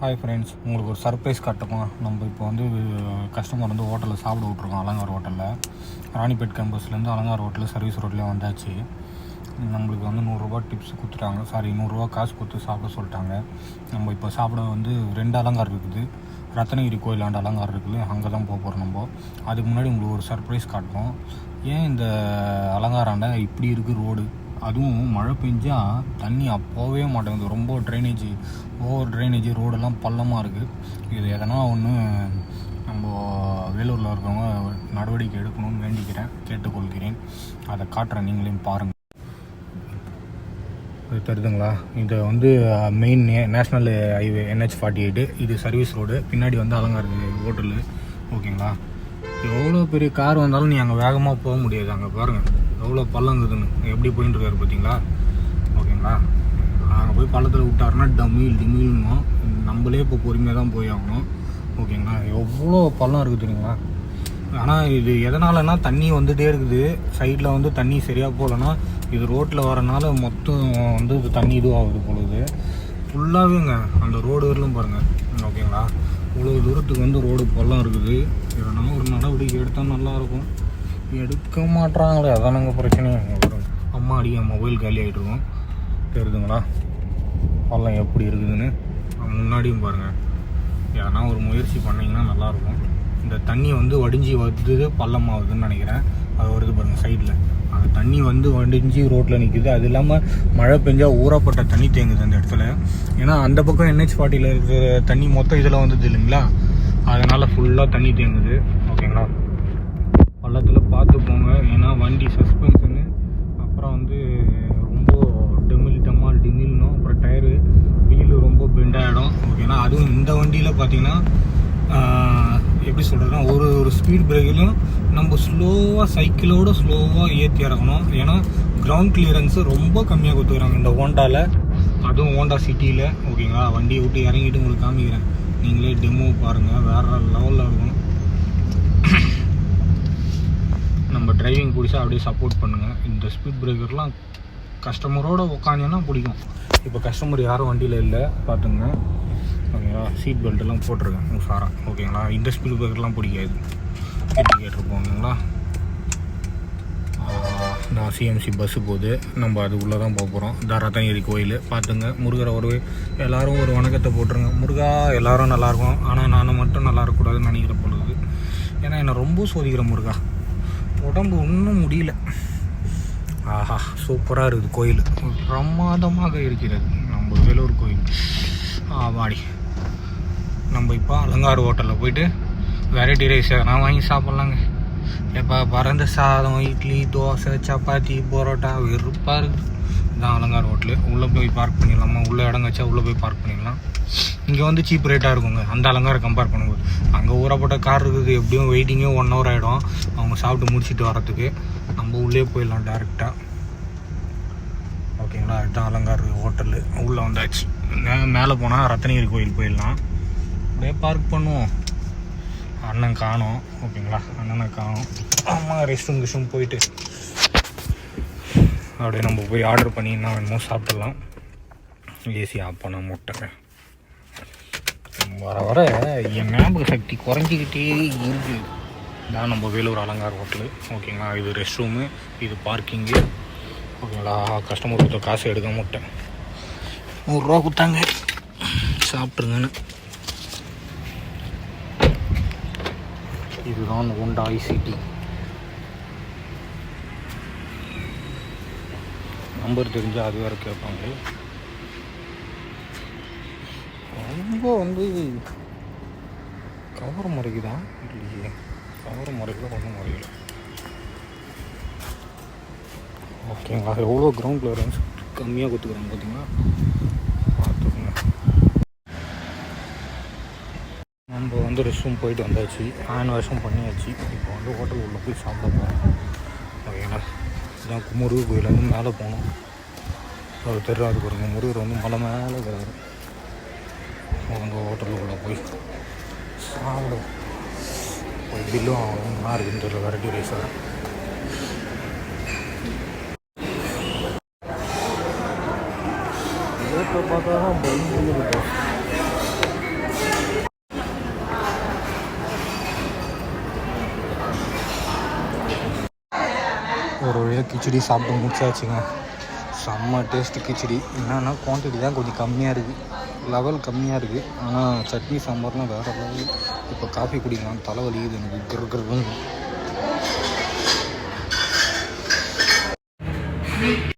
Hi friends உங்களுக்கு ஒரு surprise காட்டுமா? நம்ம இப்போ வந்து கஸ்டமர் வந்து ஹோட்டலில் சாப்பிட விட்ருக்கோம் அலங்கார் ஹோட்டலில் ராணிப்பேட் கேம்பஸ்லேருந்து அலங்கார் ஹோட்டலில் சர்வீஸ் ரோட்லேயே வந்தாச்சு. நம்மளுக்கு வந்து நூறுரூவா டிப்ஸ் கொடுத்துட்டாங்க. சாரி நூறுரூவா காசு கொடுத்து சாப்பிட சொல்லிட்டாங்க. நம்ம இப்போ சாப்பிட வந்து ரெண்டு அலங்கார் இருக்குது. ரத்னகிரி கோயிலாண்ட அலங்கார் இருக்குது. அங்கே தான் போக போகிறோம் நம்ம. அதுக்கு முன்னாடி உங்களுக்கு ஒரு சர்ப்ரைஸ் காட்டுவோம். ஏன் இந்த அலங்காராண்ட இப்படி இருக்குது ரோடு அதுவும் மழை பெஞ்சா தண்ணி அப்போவே மாட்டேங்குது. ரொம்ப ட்ரைனேஜ் ஓவர் ட்ரைனேஜ் ரோடெல்லாம் பள்ளமாக இருக்குது இது எதனா ஒன்று நம்ம வேலூரில் இருக்கிறவங்க நடவடிக்கை எடுக்கணும்னு வேண்டிக்கிறேன். கேட்டுக்கொள்கிறேன். அதை காட்டுறேன். நீங்களையும் பாருங்கள் இது தெரியுதுங்களா? இது வந்து மெயின் நே national highway NH forty eight இது சர்வீஸ் ரோடு பின்னாடி வந்து அலங்கார் ஹோட்டலு. ஓகேங்களா? எவ்வளோ பெரிய கார் வந்தாலும் நீ அங்கே வேகமாக போக முடியாது. அங்கே பாருங்கள் எவ்வளோ பள்ளம் இருக்குதுன்னு எப்படி போயின்னு இருக்காரு பார்த்தீங்களா ஓகேங்களா? அங்கே போய் பள்ளத்தில் விட்டாருன்னா டமில் டிமில்னும் நம்மளே இப்போ பொறுமையாக தான் போய் ஆகணும். ஓகேங்களா? எவ்வளோ பள்ளம் இருக்குது தெரியுங்களா? ஆனால் இது எதனாலனா தண்ணி வந்துகிட்டே இருக்குது. சைடில் வந்து தண்ணி சரியாக போகலன்னா இது ரோட்டில் வரனால மொத்தம் வந்து இது தண்ணி இதுவாகுது பொழுது ஃபுல்லாகவேங்க அந்த ரோடு வரலும் பாருங்கள் ஓகேங்களா? இவ்வளோ தூரத்துக்கு வந்து ரோடு பள்ளம் இருக்குது. என்னமோ ஒரு நடவடிக்கை எடுத்தால் நல்லாயிருக்கும். எடுக்க மாட்றாங்களே அதானங்க பிரச்சனை வரும் அம்மா அடிக்க மொபைல் காலி ஆகிட்டு இருக்கும் தெரியுதுங்களா பள்ளம் எப்படி இருக்குதுன்னு? முன்னாடியும் பாருங்கள் எதனா ஒரு முயற்சி பண்ணிங்கன்னா நல்லாயிருக்கும். இந்த தண்ணி வந்து வடிஞ்சு வருது பள்ளமாகுதுன்னு நினைக்கிறேன். அது வருது பாருங்கள் சைடில் அந்த தண்ணி வந்து வடிஞ்சு ரோட்டில் நிற்குது அது இல்லாமல் மழை பெஞ்சா ஊறப்பட்ட தண்ணி தேங்குது அந்த இடத்துல. ஏன்னா அந்த பக்கம் என்ஹெச் ஃபார்ட்டியில் இருக்கிற தண்ணி மொத்தம் இதில் வந்தது இல்லைங்களா? அதனால் ஃபுல்லாக தண்ணி தேங்குது. ஓகேங்களா பள்ளத்தில் பார்த்து போங்க. ஏன்னா வண்டி சஸ்பென்ஷனு அப்புறம் வந்து ரொம்ப டெமில் டமால் டிமில்னும் அப்புறம் டயரு வீலு ரொம்ப பெண்ட் ஆகிடும் ஓகேனா அதுவும் இந்த வண்டியில் பார்த்தீங்கன்னா எப்படி சொல்கிறதுனா ஒரு ஒரு ஸ்பீட் பிரேக்கிலும் நம்ம ஸ்லோவாக சைக்கிளோட ஸ்லோவாக ஏற்றி இறக்கணும் ஏன்னா கிரவுண்ட் கிளியரன்ஸு ரொம்ப கம்மியாக கொடுத்துக்கிறாங்க இந்த ஹோண்டாவில் அதுவும் ஹோண்டா சிட்டியில் ஓகேங்களா வண்டியை விட்டு இறங்கிட்டு உங்களுக்கு காமிக்கிறேன். நீங்களே டெமோ பாருங்கள் வேறு லெவலில் இருக்கும். நம்ம டிரைவிங் பிடிச்சா அப்படியே சப்போர்ட் பண்ணுங்கள் இந்த ஸ்பீட் பிரேக்கர்லாம் கஸ்டமரோடு உட்காந்தீங்கன்னா பிடிக்கும். இப்போ கஸ்டமர் யாரும் வண்டியில் இல்லை பார்த்துங்க ஓகேங்களா சீட் பெல்ட்லாம் போட்டிருக்கேன் உஷாராக ஓகேங்களா? இந்த ஸ்பீட் பிரேக்கர்லாம் பிடிக்காது. கேட்டிருப்போம் போகணுங்களா நான் சிஎம்சி பஸ்ஸு போகுது. நம்ம அதுக்குள்ளே தான் போக போகிறோம் தாராத்தங்கிரி கோயில். பார்த்துங்க முருகரை ஒரு எல்லோரும் ஒரு வணக்கத்தை போட்டுருங்க. முருகா எல்லோரும் நல்லாயிருக்கும் ஆனால் நான் மட்டும் நல்லா இருக்கக்கூடாதுன்னு ஏன்னா என்னை ரொம்ப சோதிக்கிற முருகா. உடம்பு ஒன்றும் முடியல. ஆஹா சூப்பராக இருக்குது கோயில். பிரமாதமாக இருக்கிறது. நம்ம வேலூர் கோயில். ஆமாடி நம்ம இப்போ அலங்கார் ஹோட்டலில் போயிட்டு வெரைட்டி ரைஸ் எதனா வாங்கி சாப்பிட்லாங்க. எப்போ பறந்த சாதம் இட்லி தோசை சப்பாத்தி பரோட்டா வெறுப்பாக இருக்குது. இதான் அலங்கார் ஹோட்டலு உள்ளே போய் பார்க் பண்ணிடலாமா? உள்ளே இடம் வச்சா உள்ளே போய் பார்க் பண்ணிடலாம். இங்கே வந்து சீப் ரேட்டாக இருக்குங்க. அந்த அலங்காரம் கம்பேர் பண்ணும்போது. அங்கே ஊறப்பட்ட கார் இருக்குது. எப்படியும் வெயிட்டிங்கே ஒன் ஹவர் ஆகிடும் அவங்க சாப்பிட்டு முடிச்சிட்டு வரத்துக்கு நம்ம உள்ளே போயிடலாம் டேரெக்டாக ஓகேங்களா? அதுதான் அலங்கார் ஹோட்டலு உள்ளே வந்தாச்சு. மேலே போனால் ரத்னகிரி கோயில் போயிடலாம். அப்படியே பார்க் பண்ணுவோம். அண்ணன் காணோம். ஓகேங்களா? அண்ணனை காணோம். அம்மா ரெஸ்ட் ரூம் கிஸ்ட் போயிட்டு. அப்படியே நம்ம போய் ஆர்டர் பண்ணி என்ன வேணுமோ சாப்பிடலாம். ஏசி ஆஃப் பண்ண முட்டை. வர வர என் ஞாபக சக்தி குறைஞ்சிக்கிட்டே இருக்கு. இதான் நம்ம வேலூர் அலங்கார் ஹோட்டலு ஓகேங்களா இது ரெஸ்ட் ரூமு இது பார்க்கிங்கு ஓகேங்களா கஸ்டமர் கொடுத்த காசு எடுக்க மாட்டேன் நூறுரூவா கொடுத்தாங்க. சாப்பிட்ருங்கன்னு இதுதான் உண்டா ஐசிடி நம்பர் தெரிஞ்சால் அது வேறு கேட்பாங்க. ரொம்ப வந்து கவர் தான் இல்லையே. கவர முறைக்கல ஒன்றும் முறையில. ஓகேங்களா எவ்வளோ கிரவுண்ட் கிளியரன்ஸ் கம்மியாக கொடுத்துக்குறாங்க பார்த்தீங்கன்னா பார்த்துக்கோங்க. நம்ம வந்து ரெஸ்ட் ரூம் போயிட்டு வந்தாச்சு. ஹேண்ட் வாஷும் பண்ணியாச்சு. இப்போ வந்து ஹோட்டல் உள்ளே போய் சாப்பிட போகிறோம் ஓகேங்களா? இதான் முருகர் கோயில் வந்து மேலே போகணும் அது தெரியாது ஒரு முருகர் வந்து மலை மேலே இருக்கிறாரு. அவங்க ஹோட்டலுக்குள்ளே போய் சாப்பிடும் போய் பில்லும் ஆகணும் நல்லா இருக்குன்னு தெரியல வெரைட்டி ரைஸாக பார்த்தா தான் பயந்து ஒரு வழியாக கிச்சடி சாப்பிட்டு முடிச்சாச்சுங்க. செம்ம டேஸ்ட்டு கிச்சடி. என்னென்னா குவான்டிட்டி தான் கொஞ்சம் கம்மியாக இருக்குது லெவல் கம்மியாக இருக்குது ஆனால் சட்னி சாம்பார்லாம் வேறு லெவல் இப்போ காஃபி குடிக்கலாம். தலைவலி இது எனக்கு கிருக்கிறது Thank